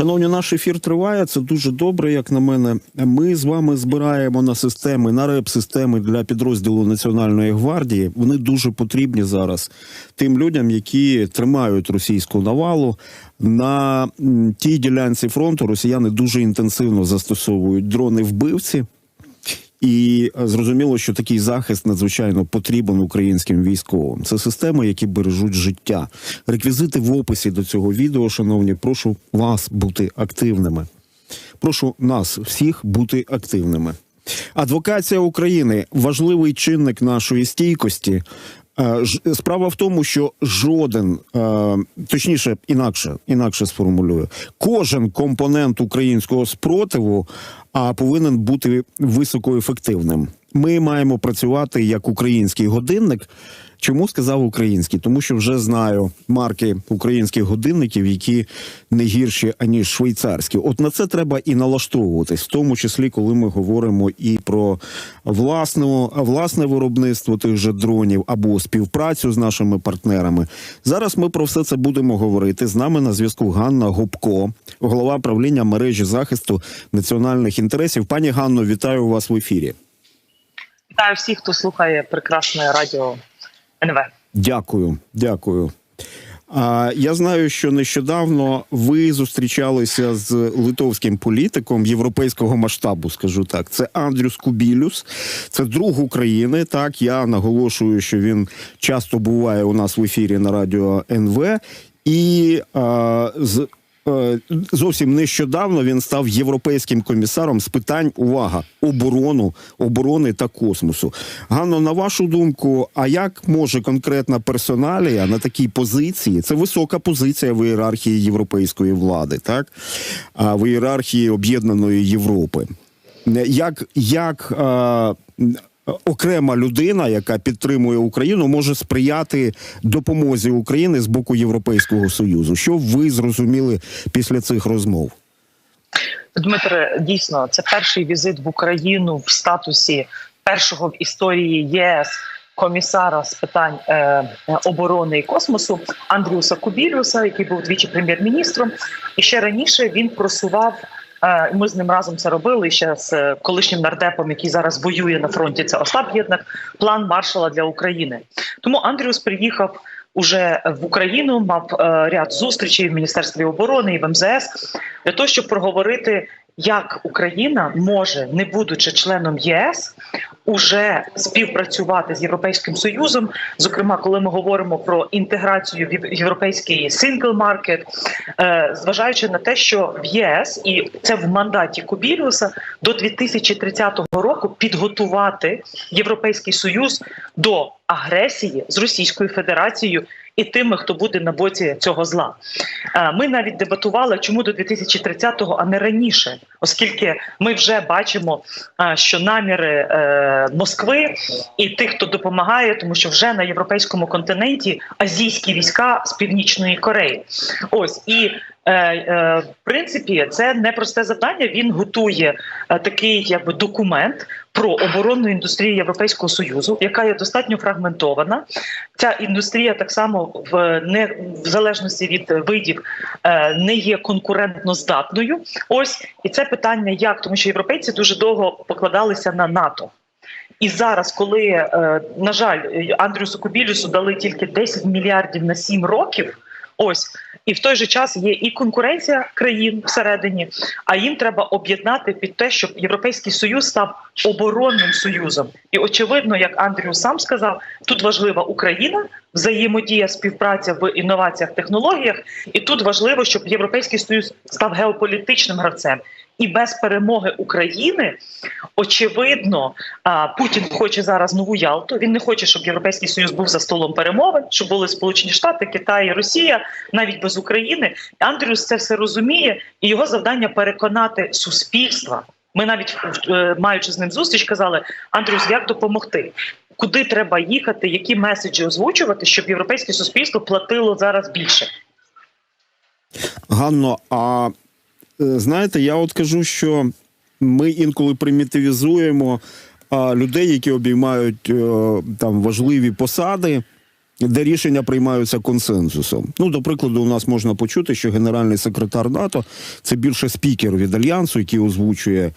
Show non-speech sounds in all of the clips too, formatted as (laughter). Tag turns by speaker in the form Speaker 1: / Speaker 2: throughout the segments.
Speaker 1: Шановні, наш ефір триває. Це дуже добре, як на мене. Ми з вами збираємо на системи, на реп-системи для підрозділу Національної гвардії. Вони дуже потрібні зараз тим людям, які тримають російську навалу. На тій ділянці фронту росіяни дуже інтенсивно застосовують дрони вбивці. І е, зрозуміло, що такий захист надзвичайно потрібен українським військовим. Це системи, які бережуть життя. Реквізити в описі до цього відео, шановні, прошу вас бути активними. Прошу нас всіх бути активними. Адвокація України важливий чинник нашої стійкості. Е, Справа в тому, що жоден, е, точніше, інакше, інакше сформулюю, кожен компонент українського спротиву а, повинен бути високоефективним. Ми маємо працювати як український годинник. Чому сказав український? Тому що вже знаю марки українських годинників, які не гірші аніж швейцарські. От на це треба і налаштовуватись, в тому числі, коли ми говоримо і про власну, власне виробництво тих же дронів або співпрацю з нашими партнерами. Зараз ми про все це будемо говорити. З нами на зв'язку Ганна Гопко, голова правління мережі захисту національних інтересів. Пані Ганно, вітаю вас в ефірі.
Speaker 2: Вітаю всіх, хто слухає прекрасне радіо НВ.
Speaker 1: Дякую, дякую. А я знаю, що нещодавно ви зустрічалися з литовським політиком європейського масштабу, скажу так. Це Андрюс Кубілюс, це друг України. Так я наголошую, що він часто буває у нас в ефірі на радіо НВ, і а, з. Е, Зовсім нещодавно він став європейським комісаром з питань увага оборону, оборони та космосу. Ганно, на вашу думку, а як може конкретна персоналія на такій позиції? Це висока позиція в ієрархії європейської влади, так а в ієрархії об'єднаної Європи. Як, як а, окрема людина, яка підтримує Україну, може сприяти допомозі України з боку Європейського союзу? Що ви зрозуміли після цих розмов?
Speaker 2: Дмитре, дійсно, це перший візит в Україну в статусі першого в історії єС комісара з питань е, оборони і космосу Андрюса Кубілюса, який був двічі прем'єр-міністром. І ще раніше він просував. Е, Ми з ним разом це робили ще з е, колишнім нардепом, який зараз воює на фронті. Це Остап Єднак, план маршала для України. Тому Андріус приїхав уже в Україну, мав е, ряд зустрічей в міністерстві оборони і в МЗС для того, щоб проговорити, як Україна може, не будучи членом ЄС, уже співпрацювати з Європейським Союзом. Зокрема, коли ми говоримо про інтеграцію в єв- європейський сингл е, зважаючи на те, що в ЄС і це в мандаті Кубілюса до 2030 року підготувати Європейський Союз до агресії з Російською Федерацією і тими, хто буде на боці цього зла. Е, Ми навіть дебатували, чому до 2030-го, а не раніше, оскільки ми вже бачимо, е, що наміри е, Москви і тих, хто допомагає, тому що вже на європейському континенті азійські війська з північної Кореї. Ось і. Е, е, В принципі, це непросте завдання. Він готує е, такий якби документ про оборонну індустрію Європейського союзу, яка є достатньо фрагментована. Ця індустрія так само в не в залежності від видів не є конкурентно здатною. Ось і це питання, як тому, що європейці дуже довго покладалися на НАТО. І зараз, коли на жаль, Андрюсу Кубілюсу дали тільки 10 мільярдів на 7 років, ось і в той же час є і конкуренція країн всередині, а їм треба об'єднати під те, щоб Європейський Союз став оборонним союзом. І очевидно, як Андрію сам сказав, тут важлива Україна, взаємодія, співпраця в інноваціях, технологіях, і тут важливо, щоб Європейський Союз став геополітичним гравцем. І без перемоги України очевидно, Путін хоче зараз нову Ялту. Він не хоче, щоб Європейський Союз був за столом перемовин, щоб були Сполучені Штати, Китай, Росія, навіть без України. Андрюс це все розуміє, і його завдання переконати суспільства. Ми навіть е, маючи з ним зустріч, казали: Андрюс, як допомогти? Куди треба їхати, які меседжі озвучувати, щоб європейське суспільство платило зараз більше?
Speaker 1: Ганно, а знаєте, я от кажу, що ми інколи примітивізуємо людей, які обіймають е, там важливі посади. де рішення приймаються консенсусом. Ну, до прикладу, у нас можна почути, що генеральний секретар НАТО це більше спікер від альянсу, який озвучує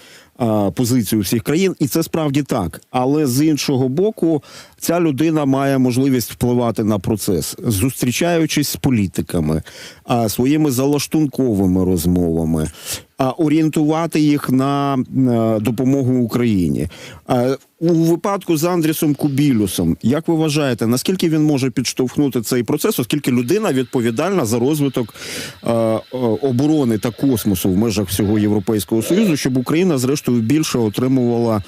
Speaker 1: позицію всіх країн, і це справді так. Але з іншого боку, ця людина має можливість впливати на процес, зустрічаючись з політиками, а, своїми залаштунковими розмовами, а, орієнтувати їх на е, допомогу Україні. У випадку з Андрісом Кубілюсом, як ви вважаєте, наскільки він може підштовхнути цей процес, оскільки людина відповідальна за розвиток е, е, оборони та космосу в межах всього Європейського союзу, щоб Україна зрештою більше отримувала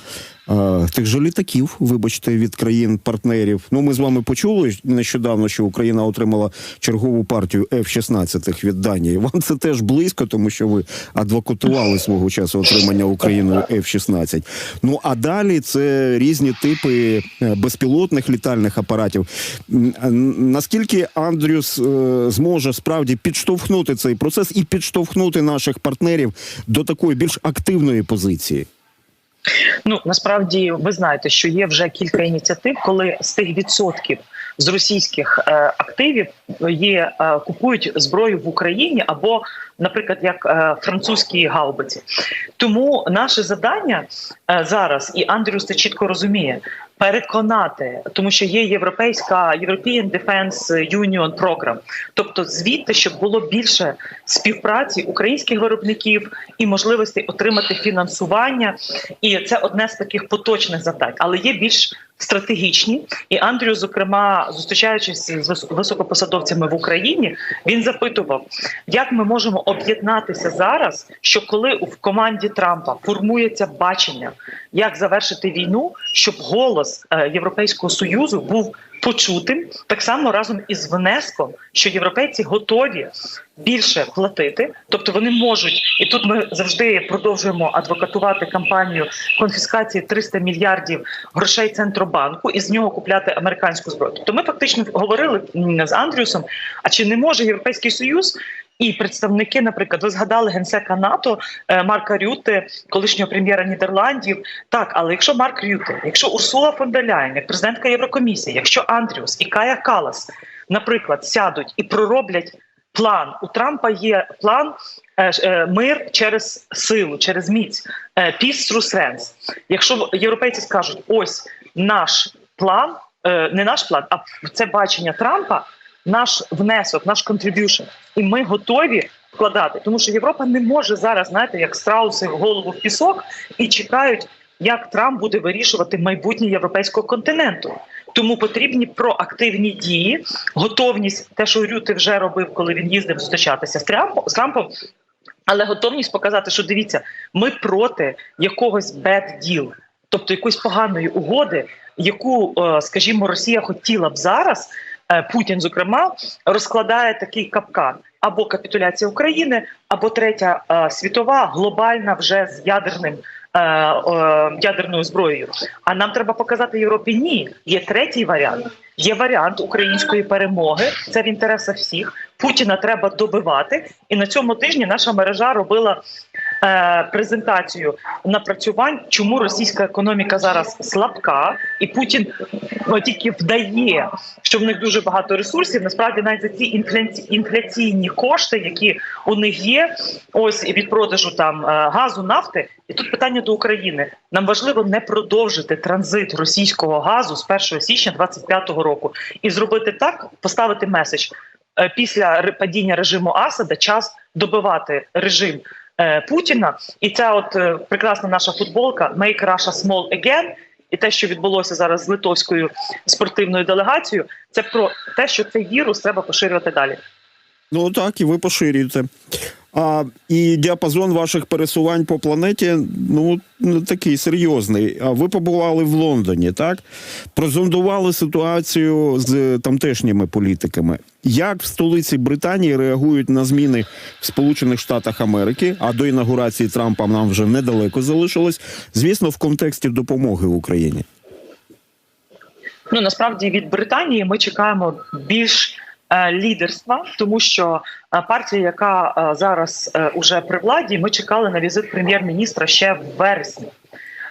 Speaker 1: тих же літаків, вибачте, від країн-партнерів. Ну, ми з вами почули нещодавно, що Україна отримала чергову партію F-16 від Данії. Вам це теж близько, тому що ви адвокатували свого часу отримання Україною F-16. Ну а далі це різні типи е, безпілотних літальних апаратів. Наскільки Андрюс е, зможе справді підштовхнути цей процес і підштовхнути наших партнерів до такої більш активної позиції?
Speaker 2: Ну насправді ви знаєте, що є вже кілька ініціатив, коли з тих відсотків з російських е, активів є е, купують зброю в Україні або, наприклад, як е, французькі гаубиці. Тому наше завдання е, зараз, і Андрюс це чітко розуміє. Переконати, тому що є європейська European Defense Union Program, тобто звідти, щоб було більше співпраці українських виробників і можливості отримати фінансування, і це одне з таких поточних завдань, але є більш стратегічні. І Андрію, зокрема, зустрічаючись з високопосадовцями в Україні, він запитував, як ми можемо об'єднатися зараз, що коли в команді Трампа формується бачення, як завершити війну, щоб голос е, Європейського союзу був почутим, так само разом із внеском, що європейці готові більше платити, тобто вони можуть, і тут ми завжди продовжуємо адвокатувати кампанію конфіскації 300 мільярдів грошей центробанку і з нього купляти американську зброю. Тобто ми фактично говорили з Андрюсом. А чи не може європейський союз? І представники, наприклад, ви згадали генсека НАТО е, Марка Рюте, колишнього прем'єра Нідерландів. Так, але якщо Марк Рюте, якщо Урсула фон дер Ляєн, як президентка Єврокомісії, якщо Андрюс і Кая Калас, наприклад, сядуть і пророблять план. У Трампа є план е, е, мир через силу, через міць, peace through strength. Якщо європейці скажуть, ось наш план, не наш план, а це бачення Трампа, наш внесок, наш контриб'юшн, і ми готові вкладати, тому що Європа не може зараз, знаєте, як страуси голову в пісок і чекають, як Трамп буде вирішувати майбутнє європейського континенту. Тому потрібні проактивні дії, готовність, те, що Рюти вже робив, коли він їздив зустрічатися з Трампом, з Трампом, але готовність показати, що дивіться, ми проти якогось bad deal, тобто якоїсь поганої угоди, яку, е, скажімо, Росія хотіла б зараз. Е, Путін, зокрема, розкладає такий капкан або капітуляція України, або третя е, світова глобальна вже з ядерним е, ядерною зброєю. А нам треба показати Європі ні. Є третій варіант. Є варіант української перемоги. Це в інтересах всіх. Путіна треба добивати. І на цьому тижні наша мережа робила е, презентацію напрацювань, чому російська економіка зараз слабка, і Путін ну, тільки вдає, що в них дуже багато ресурсів. Насправді навіть за ці інфляці- інфляційні кошти, які у них є, ось від продажу там е, газу, нафти. І тут питання до України. Нам важливо не продовжити транзит російського газу з 1 січня 2025 року і зробити так, поставити меседж е, після падіння режиму Асада час добивати режим е, Путіна. І ця от е, прекрасна наша футболка «Make Russia Small Again» і те, що відбулося зараз з литовською спортивною делегацією, це про те, що цей вірус треба поширювати далі.
Speaker 1: Ну так, і ви поширюєте. А, і діапазон ваших пересувань по планеті ну такий серйозний. А ви побували в Лондоні, так? Прозондували ситуацію з тамтешніми політиками. Як в столиці Британії реагують на зміни в Сполучених Штатах Америки? А до інаугурації Трампа нам вже недалеко залишилось. Звісно, в контексті допомоги Україні.
Speaker 2: Ну насправді від Британії ми чекаємо більш е, лідерства, тому що е, партія, яка е, зараз е, уже при владі, ми чекали на візит прем'єр-міністра ще в вересні.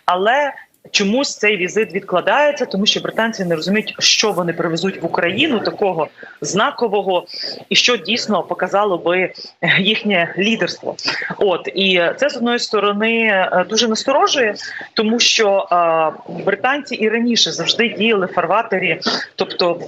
Speaker 2: Але Чомусь цей візит відкладається, тому що британці не розуміють, що вони привезуть в Україну такого знакового, і що дійсно показало би їхнє лідерство. От і це з одної сторони е, дуже насторожує, тому що е, британці і раніше завжди діяли фарватері, тобто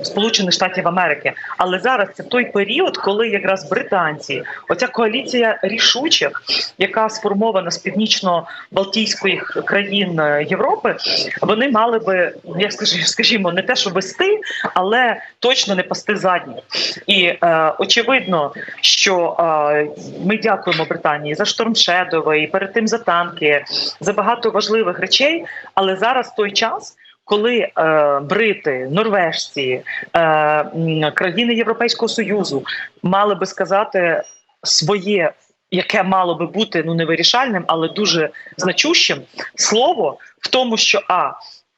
Speaker 2: е, Сполучених Штатів Америки. Але зараз це той період, коли якраз британці, оця коаліція рішучих, яка сформована з північно-балтійських країн е, Європи, вони мали би, як (laughs) скажімо, не те, що вести, але точно не пасти задні. І е, очевидно, що е, ми дякуємо Британії за штормшедове і перед тим за танки, за багато важливих речей. Але зараз той час. Коли е, брити, норвежці, е, країни Європейського союзу мали би сказати своє, яке мало би бути ну не вирішальним, але дуже значущим слово в тому, що а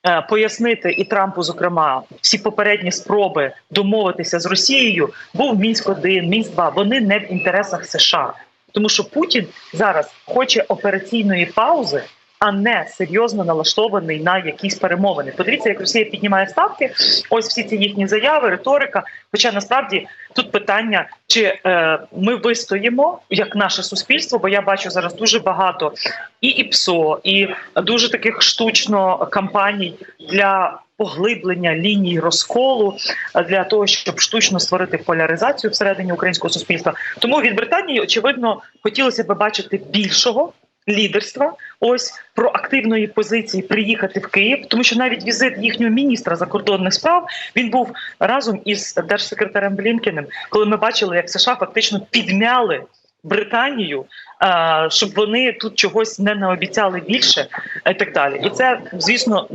Speaker 2: е, пояснити і Трампу, зокрема, всі попередні спроби домовитися з Росією, був мінськ 1 мінськ 2 Вони не в інтересах США, тому що Путін зараз хоче операційної паузи. А не серйозно налаштований на якісь перемовини. Подивіться, як Росія піднімає ставки. Ось всі ці їхні заяви, риторика. Хоча насправді тут питання, чи е, ми вистоїмо як наше суспільство, бо я бачу зараз дуже багато і ІПСО, і дуже таких штучно кампаній для поглиблення ліній розколу для того, щоб штучно створити поляризацію всередині українського суспільства. Тому від Британії очевидно хотілося б бачити більшого. Лідерства, ось проактивної позиції приїхати в Київ, тому що навіть візит їхнього міністра закордонних справ він був разом із держсекретарем Блінкеним, коли ми бачили, як США фактично підмяли Британію, е, щоб вони тут чогось не наобіцяли більше, і так далі. І це, звісно,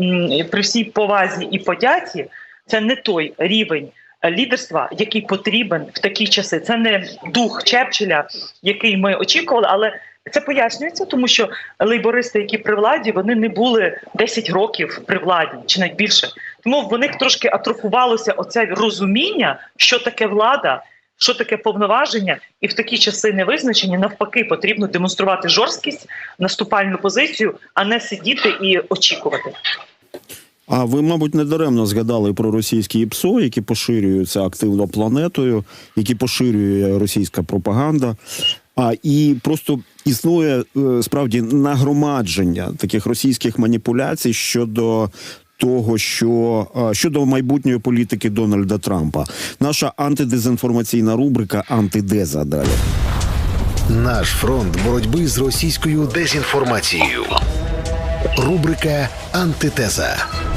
Speaker 2: при всій повазі і подяці, це не той рівень. е, Лідерства, який потрібен в такі часи, це не дух Чепчеля, який ми очікували, але це пояснюється, тому що лейбористи, які при владі, вони не були 10 років при владі чи навіть більше. Тому в них трошки атрофувалося оце розуміння, що таке влада, що таке повноваження, і в такі часи невизначені навпаки потрібно демонструвати жорсткість, наступальну позицію, а не сидіти і очікувати.
Speaker 1: А ви, мабуть, недаремно згадали про російські ІПСО, які поширюються активно планетою, які поширює російська пропаганда. А і просто існує е, справді нагромадження таких російських маніпуляцій щодо. Того, що е, щодо майбутньої політики Дональда Трампа, наша антидезінформаційна рубрика Антидеза далі.
Speaker 3: Наш фронт боротьби з російською дезінформацією. Рубрика Антитеза. Антитеза.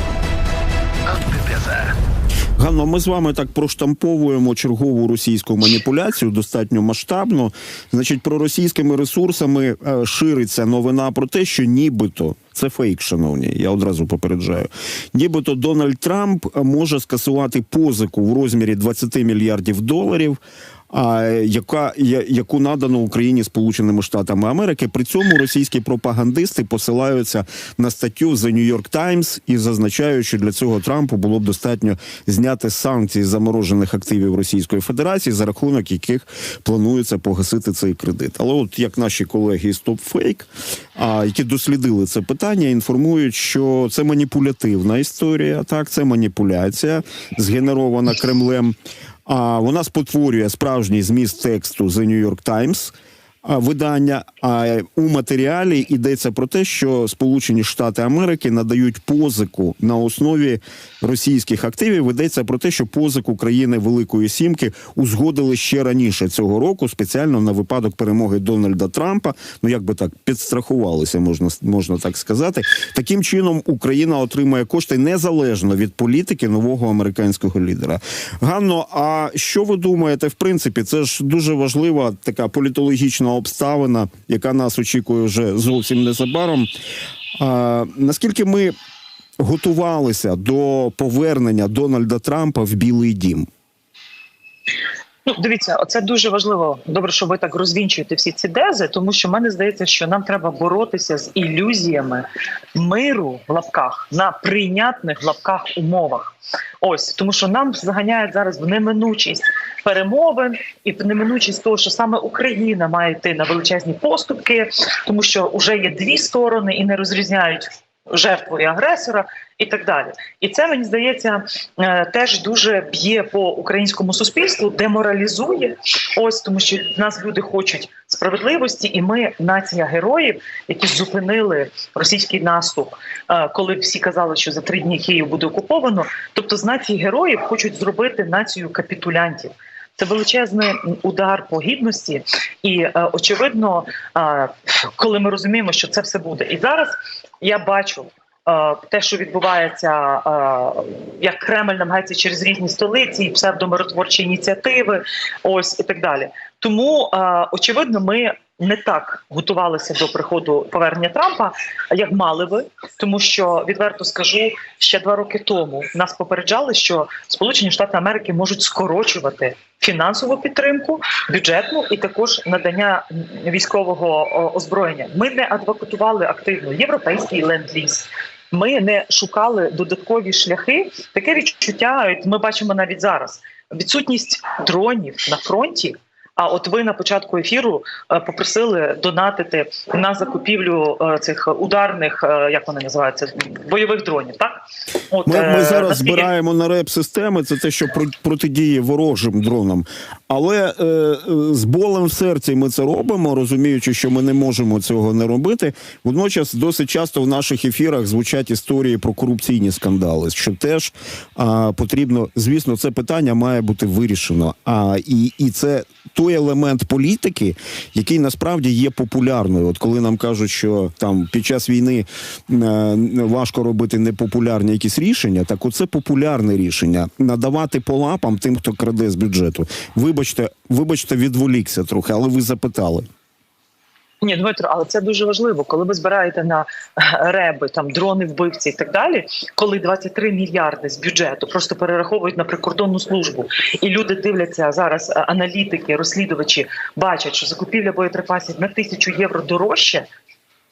Speaker 1: Ганно, ми з вами так проштамповуємо чергову російську маніпуляцію достатньо масштабно. Значить, про російськими ресурсами е, шириться новина про те, що нібито це фейк, шановні. Я одразу попереджаю. Нібито Дональд Трамп може скасувати позику в розмірі 20 мільярдів доларів. А яка яку надано Україні Сполученими Штатами Америки? При цьому російські пропагандисти посилаються на статтю The New York Times і зазначають, що для цього Трампу було б достатньо зняти санкції з заморожених активів Російської Федерації, за рахунок яких планується погасити цей кредит. Але от як наші колеги StopFake, а які дослідили це питання, інформують, що це маніпулятивна історія. Так, це маніпуляція згенерована Кремлем. А вона спотворює справжній зміст тексту The New York Times. Видання а у матеріалі йдеться про те, що Сполучені Штати Америки надають позику на основі російських активів. Йдеться про те, що позику країни Великої Сімки узгодили ще раніше цього року, спеціально на випадок перемоги Дональда Трампа. Ну як би так підстрахувалися, можна можна так сказати. Таким чином Україна отримає кошти незалежно від політики нового американського лідера. Ганно, а що ви думаєте? В принципі, це ж дуже важлива така політологічна обставина, яка нас очікує вже зовсім незабаром. А, наскільки ми готувалися до повернення Дональда Трампа в Білий Дім?
Speaker 2: Ну, дивіться, оце дуже важливо. Добре, що ви так розвінчуєте всі ці тези, тому що мене здається, що нам треба боротися з ілюзіями миру в лапках на прийнятних в лапках умовах. Ось тому, що нам заганяють зараз в неминучість перемовин і в неминучість того, що саме Україна має йти на величезні поступки, тому що вже є дві сторони і не розрізняють жертвою агресора і так далі. І це мені здається е, теж дуже б'є по українському суспільству, деморалізує. Ось тому, що нас люди хочуть справедливості, і ми нація героїв, які зупинили російський наступ, е, коли всі казали, що за три дні Київ буде окуповано. Тобто, з нації героїв хочуть зробити націю капітулянтів. Це величезний удар по гідності, і е, очевидно, коли ми розуміємо, що це все буде, і зараз я бачу. е, Те, що відбувається, е, як Кремль намагається через різні столиці, і псевдомиротворчі ініціативи, ось і так далі. Тому е, очевидно, ми не так готувалися до приходу повернення Трампа, як мали би, тому що відверто скажу, ще два роки тому нас попереджали, що Сполучені Штати Америки можуть скорочувати фінансову підтримку, бюджетну і також надання військового озброєння. Ми не адвокатували активно європейський ленд-ліз. Ми не шукали додаткові шляхи. Таке відчуття ми бачимо навіть зараз. Відсутність дронів на фронті. А от ви на початку ефіру е, попросили донатити на закупівлю е, цих ударних, е, як вони називаються, бойових дронів. Так от
Speaker 1: Ми, ми зараз
Speaker 2: наскільки-
Speaker 1: збираємо на реп системи. Це те, що про- протидіє ворожим дронам. Але е, е, з болем в серці ми це робимо, розуміючи, що ми не можемо цього не робити. Водночас досить часто в наших ефірах звучать історії про корупційні скандали. Що теж а, потрібно, звісно, це питання має бути вирішено. А і, і це той елемент політики, який насправді є популярною. От коли нам кажуть, що там під час війни е, важко робити непопулярні якісь рішення, так оце популярне рішення надавати по лапам тим, хто краде з бюджету. Вибачте, вибачте, відволікся трохи, але ви запитали.
Speaker 2: Ні, Дмитро, але це дуже важливо. Коли ви збираєте на е, реби, там дрони, вбивці і так далі, коли 23 мільярди з бюджету просто перераховують на прикордонну службу, і люди дивляться зараз, е, аналітики, розслідувачі бачать, що закупівля боєприпасів на тисячу євро дорожче.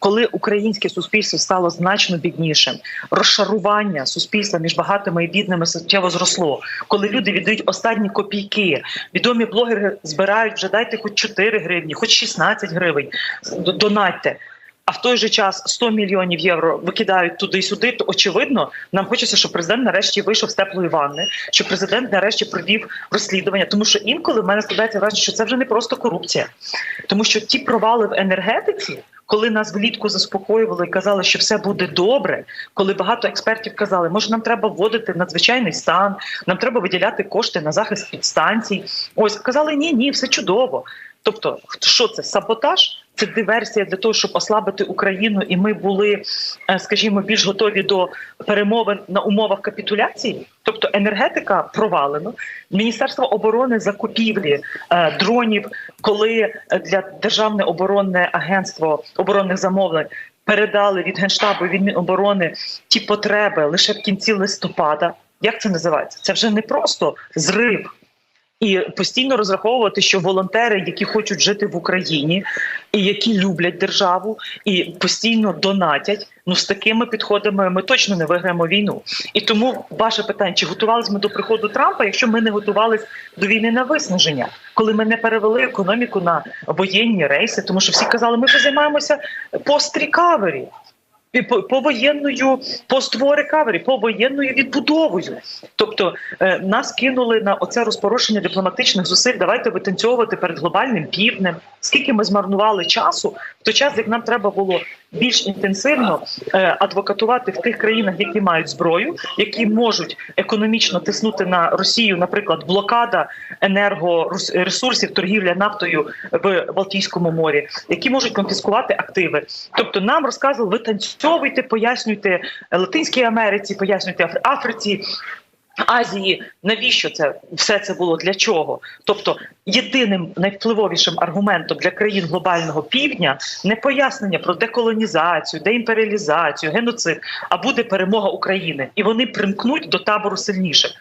Speaker 2: Коли українське суспільство стало значно біднішим, розшарування суспільства між багатими і бідними суттєво зросло. Коли люди віддають останні копійки, відомі блогери збирають вже дайте хоч 4 гривні, хоч 16 гривень. Донатьте. А в той же час 100 мільйонів євро викидають туди-сюди. То очевидно, нам хочеться, щоб президент нарешті вийшов з теплої ванни, щоб президент нарешті провів розслідування. Тому що інколи в мене складається враження, що це вже не просто корупція, тому що ті провали в енергетиці. Коли нас влітку заспокоювали і казали, що все буде добре, коли багато експертів казали, може нам треба вводити надзвичайний стан, нам треба виділяти кошти на захист підстанцій. Ось казали, ні, ні, все чудово. Тобто, що це саботаж? Це диверсія для того, щоб ослабити Україну, і ми були, е, скажімо, більш готові до перемовин на умовах капітуляції. Тобто енергетика провалено. Міністерство оборони закупівлі е, дронів, коли е, для державне оборонне агентство оборонних замовлень передали від генштабу від Міноборони ті потреби лише в кінці листопада. Як це називається? Це вже не просто зрив. І постійно розраховувати, що волонтери, які хочуть жити в Україні, і які люблять державу, і постійно донатять. Ну з такими підходами ми точно не виграємо війну. І тому ваше питання: чи готувалися ми до приходу Трампа, якщо ми не готувалися до війни на виснаження, коли ми не перевели економіку на воєнні рейси, тому що всі казали, ми вже займаємося пост-рікавері. Повоєнною пост-рекавері, повоєнною відбудовою. Тобто е, нас кинули на оце розпорошення дипломатичних зусиль. Давайте витанцьовувати перед глобальним півднем. Скільки ми змарнували часу в той час, як нам треба було більш інтенсивно е, адвокатувати в тих країнах, які мають зброю, які можуть економічно тиснути на Росію, наприклад, блокада енергоресурсів, торгівля нафтою в Балтійському морі, які можуть конфіскувати активи. Тобто нам розказували, ви танцьовуйте, пояснюйте Латинській Америці, пояснюйте Афри- Африці. Азії, навіщо це все це було для чого? Тобто, єдиним найвпливовішим аргументом для країн глобального півдня не пояснення про деколонізацію, деімперіалізацію, геноцид, а буде перемога України, і вони примкнуть до табору сильніших.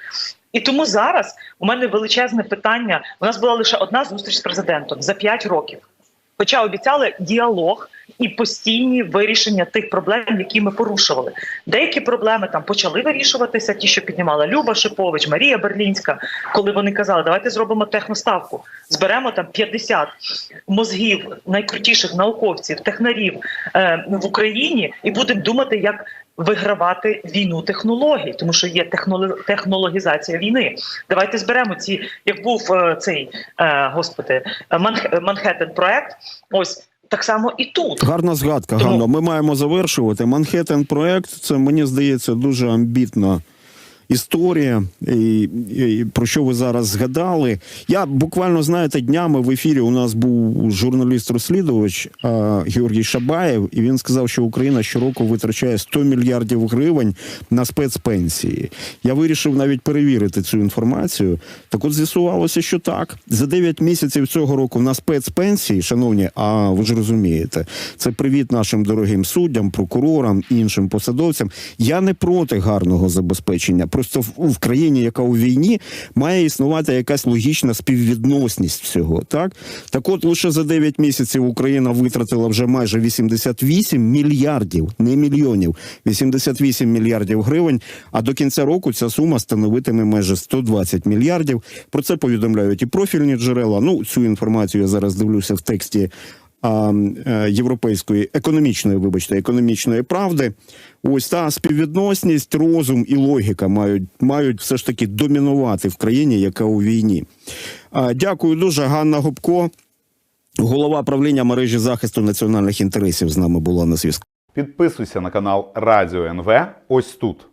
Speaker 2: І тому зараз у мене величезне питання. У нас була лише одна зустріч з президентом за 5 років. Хоча обіцяли діалог і постійні вирішення тих проблем, які ми порушували. Деякі проблеми там почали вирішуватися, ті, що піднімала Люба Шипович, Марія Берлінська, коли вони казали, давайте зробимо техноставку, зберемо там 50 мозгів найкрутіших науковців, технарів е, в Україні, і будемо думати, як вигравати війну технологій, тому що є техноло- технологізація війни. Давайте зберемо ці, як був е, цей е, господи, Манх- Манхеттен проект. Ось так само і тут.
Speaker 1: Гарна згадка,
Speaker 2: Тому-
Speaker 1: Ганно. Ми маємо завершувати. Манхеттен проект це мені здається дуже амбітна. Історія, і, і про що ви зараз згадали. Я буквально знаєте, днями в ефірі у нас був журналіст-розслідувач а, Георгій Шабаєв, і він сказав, що Україна щороку витрачає 100 мільярдів гривень на спецпенсії. Я вирішив навіть перевірити цю інформацію. Так от з'ясувалося, що так. За 9 місяців цього року на спецпенсії, шановні, а ви ж розумієте, це привіт нашим дорогим суддям, прокурорам, іншим посадовцям. Я не проти гарного забезпечення. Просто в, в країні, яка у війні, має існувати якась логічна співвідносність всього. Так, так от лише за 9 місяців Україна витратила вже майже 88 мільярдів, не мільйонів, 88 мільярдів гривень. А до кінця року ця сума становитиме майже 120 мільярдів. Про це повідомляють і профільні джерела. Ну цю інформацію я зараз дивлюся в тексті європейської економічної, вибачте, економічної правди. Ось та співвідносність, розум і логіка мають мають все ж таки домінувати в країні, яка у війні. Дякую дуже, Ганна Гопко, голова правління мережі захисту національних інтересів, з нами була на зв'язку.
Speaker 4: Підписуйся на канал Радіо НВ ось тут.